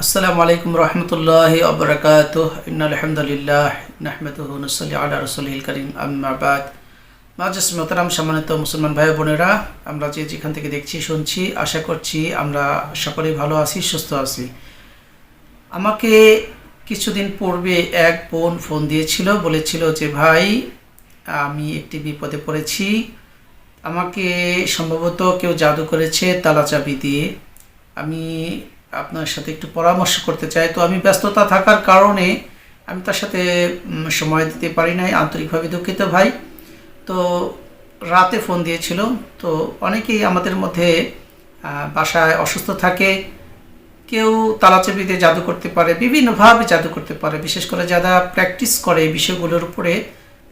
আসসালামু আলাইকুম রহমতুল্লাহ আবরকাত আলহামদুলিল্লাহ নাহমেদুহ নসলি আল্লাহ রসুল করিম। আম্মাবাদ মাজাস মোতারাম সম্মানিত মুসলমান ভাই বোনেরা, আমরা যে যেখান থেকে দেখছি, শুনছি, আশা করছি আমরা সকলেই ভালো আছি, সুস্থ আছি। আমাকে কিছুদিন পূর্বে এক বোন ফোন দিয়েছিল, বলেছিল যে, ভাই, আমি একটি বিপদে পড়েছি। আমাকে সম্ভবত কেউ জাদু করেছে তালা চাবি দিয়ে। আমি আপনার সাথে একটু পরামর্শ করতে চাই। তো আমি ব্যস্ততা থাকার কারণে আমি তার সাথে সময় দিতে পারি নাই, আন্তরিকভাবে দুঃখিত ভাই। তো রাতে ফোন দিয়েছিল, তো অনেকেই আমাদের মধ্যে বাসায় অসুস্থ থাকে। কেউ তালাচাবিতে জাদু করতে পারে, বিভিন্নভাবে জাদু করতে পারে। বিশেষ করে যারা প্র্যাকটিস করে বিষয়গুলোর উপরে,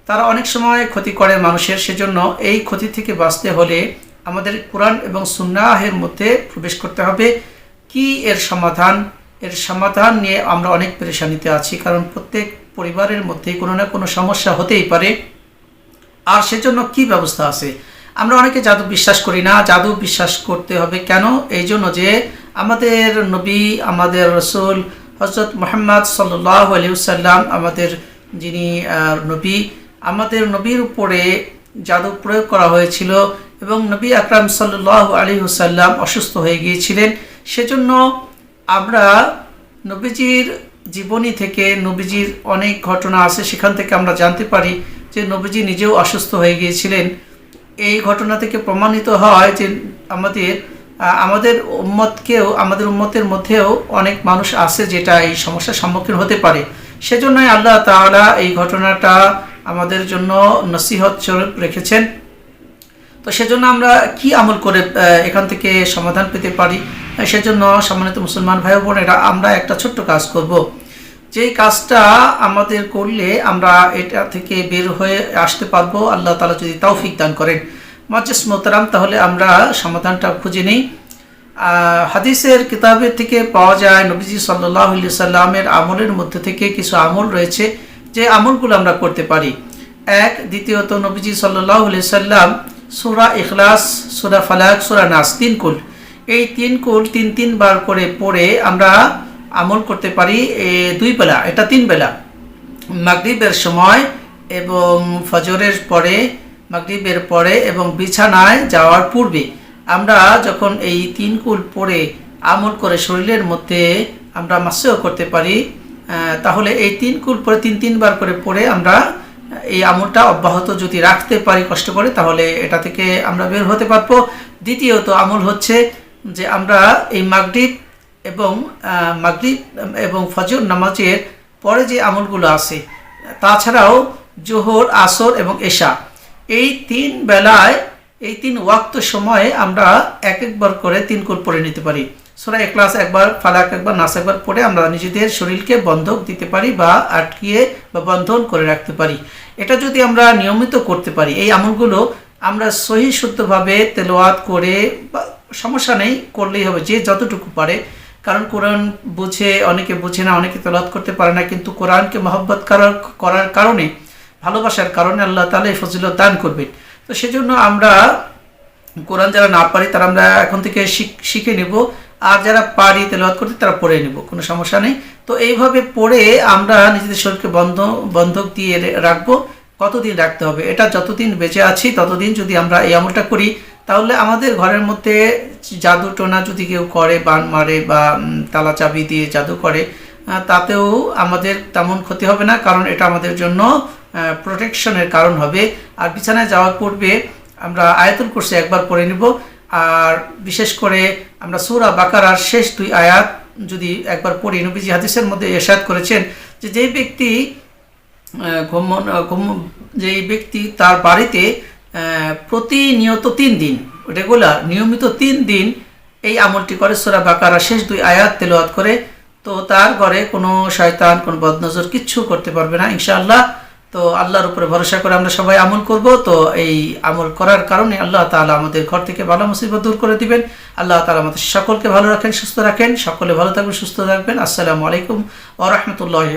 তারা অনেক সময় ক্ষতি করে মানুষের। সেজন্য এই ক্ষতি থেকে বাঁচতে হলে আমাদের কোরআন এবং সুন্নাহের মধ্যে প্রবেশ করতে হবে। কি এর সমাধান? এর সমাধান নিয়ে আমরা অনেক পরেশানিতে আছি, কারণ প্রত্যেক পরিবারের মধ্যেই কোনো না কোনো সমস্যা হতেই পারে। আর সেজন্য কি ব্যবস্থা আছে? আমরা অনেকে জাদু বিশ্বাস করি না, জাদু বিশ্বাস করতে হবে কেন? এই জন্য যে আমাদের নবী, আমাদের রসুল হজরত মোহাম্মদ সাল্লাহ আমাদের যিনি নবী, আমাদের নবীর উপরে জাদু প্রয়োগ করা হয়েছিল এবং নবী আকরাম সাল্লাহ আলী হুসাল্লাম অসুস্থ হয়ে গিয়েছিলেন। সেজন্য আমরা নবীজির জীবনী থেকে নবীজির অনেক ঘটনা আছে, সেখান থেকে আমরা জানতে পারি যে নবীজি নিজেও অসুস্থ হয়ে গিয়েছিলেন। এই ঘটনা থেকে প্রমাণিত হয় যে আমাদের আমাদের উম্মতকেও, আমাদের উম্মতের মধ্যেও অনেক মানুষ আছে যেটা এই সমস্যার সম্মুখীন হতে পারে। সেজন্যই আল্লাহ তাআলা এই ঘটনাটা আমাদের জন্য নসিহত স্বরূপ রেখেছেন। তো সেজন্য আমরা কি আমল করে এখান থেকে সমাধান পেতে পারি? সেজন্য সম্মানিত মুসলমান ভাই বোনেরা আমরা একটা ছোট্ট কাজ করব। যেই কাজটা আমাদের করলে আমরা এটা থেকে বের হয়ে আসতে পারব, আল্লাহ তালা যদি তৌফিক দান করেন। মাজাস মোহতারাম, তাহলে আমরা সমাধানটা খুঁজে নিই। হাদিসের কিতাবের থেকে পাওয়া যায়, নবীজি সাল্লাহ সাল্লামের আমলের মধ্যে থেকে কিছু আমল রয়েছে, যে আমলগুলো আমরা করতে পারি। এক, দ্বিতীয়ত, নবীজি সাল্লাহ সাল্লাম সুরা ইখলাস, সুরা ফালাক, সুরা নাস তিন কুল। এই তিন কুল তিন তিনবার করে পড়ে আমরা আমল করতে পারি দুই বেলা, এটা তিন বেলা। মাগরিবের সময় এবং ফজরের পরে, মাগরিবের পরে এবং বিছানায় যাওয়ার পূর্বে আমরা যখন এই তিন কুল পড়ে আমল করে শরীরের মধ্যে আমরা মাসেও করতে পারি তাহলে এই তিন কুল পরে তিন তিনবার করে পড়ে আমরা এই আমলটা অব্যাহত যদি রাখতে পারি কষ্ট করে, তাহলে এটা থেকে আমরা বের হতে পারব। দ্বিতীয়ত আমল হচ্ছে যে আমরা এই মাগরিব এবং মাগরিব এবং ফজর নামাজের পরে যে আমলগুলো আছে, তাছাড়াও জোহর, আসর এবং এশা, এই তিন বেলায়, এই তিন ওয়াক্ত সময়ে আমরা এক একবার করে তিন কুল পড়ে নিতে পারি। সোরা ক্লাস একবার, ফালাক একবার, নাস একবার পড়ে আমরা নিজেদের শরীরকে বন্ধক দিতে পারি বা আটকিয়ে বা বন্ধন করে রাখতে পারি। এটা যদি আমরা নিয়মিত করতে পারি, এই আমলগুলো আমরা সহি শুদ্ধভাবে তেলোয়াত করে বা সমস্যা নেই, করলেই হবে, যে যতটুকু পারে। কারণ কোরআন বুঝে, অনেকে বুঝে না, অনেকে তেলাওয়াত করতে পারে না, কিন্তু কোরআনকে মহব্বত করার করার কারণে, ভালোবাসার কারণে আল্লাহ তালা এই ফজিলত দান করবেন। তো সেজন্য আমরা কোরআন যারা না পারি, তারা আমরা এখন থেকে শিখ- নেব। আর যারা পারি তেলাওয়াত করতে, তারা পড়ে নেব, কোনো সমস্যা নেই। তো এইভাবে পড়ে আমরা নিজেদের শরীরকে বন্ধ, বন্ধক দিয়ে রাখব। কতদিন রাখতে হবে? এটা যতদিন বেঁচে আছি, ততদিন যদি আমরা এই আমলটা করি তাহলে আমাদের ঘরের মধ্যে জাদু টোনা যদি কেউ করে, বান মারে বা তালা চাবি দিয়ে জাদু করে তাতেও আমাদের তেমন ক্ষতি হবে না, কারণ এটা আমাদের জন্য প্রোটেকশনের কারণ হবে। আর বিছানায় যাওয়ার পূর্বে আমরা আয়াতুল কুরসি একবার পড়ে নিব। আর বিশেষ করে আমরা সূরা বাকারার শেষ দুই আয়াত যদি একবার পড়ি, নবীজি হাদিসের মধ্যে এরশাদ করেছেন যে যেই ব্যক্তি গমন যেই ব্যক্তি তার বাড়িতে প্রতিনিয়ত তিন দিন রেগুলার নিয়মিত তিন দিন এই আমলটি করে সোরা বাকারা, শেষ দুই আয়াত তেলাওয়াত করে। তো তার ঘরে কোনো শয়তান, কোনো বদনজর কিচ্ছু করতে পারবে না, ইনশাআল্লাহ। তো আল্লাহর উপরে ভরসা করে আমরা সবাই আমল করব। তো এই আমল করার কারণে আল্লাহ তালা আমাদের ঘর থেকে ভালো মুসিবত দূর করে দিবেন। আল্লাহ তালা আমাদের সকলকে ভালো রাখেন, সুস্থ রাখেন। সকলে ভালো থাকবেন, সুস্থ থাকবেন। আসসালামু আলাইকুম ওয়া রাহমাতুল্লাহি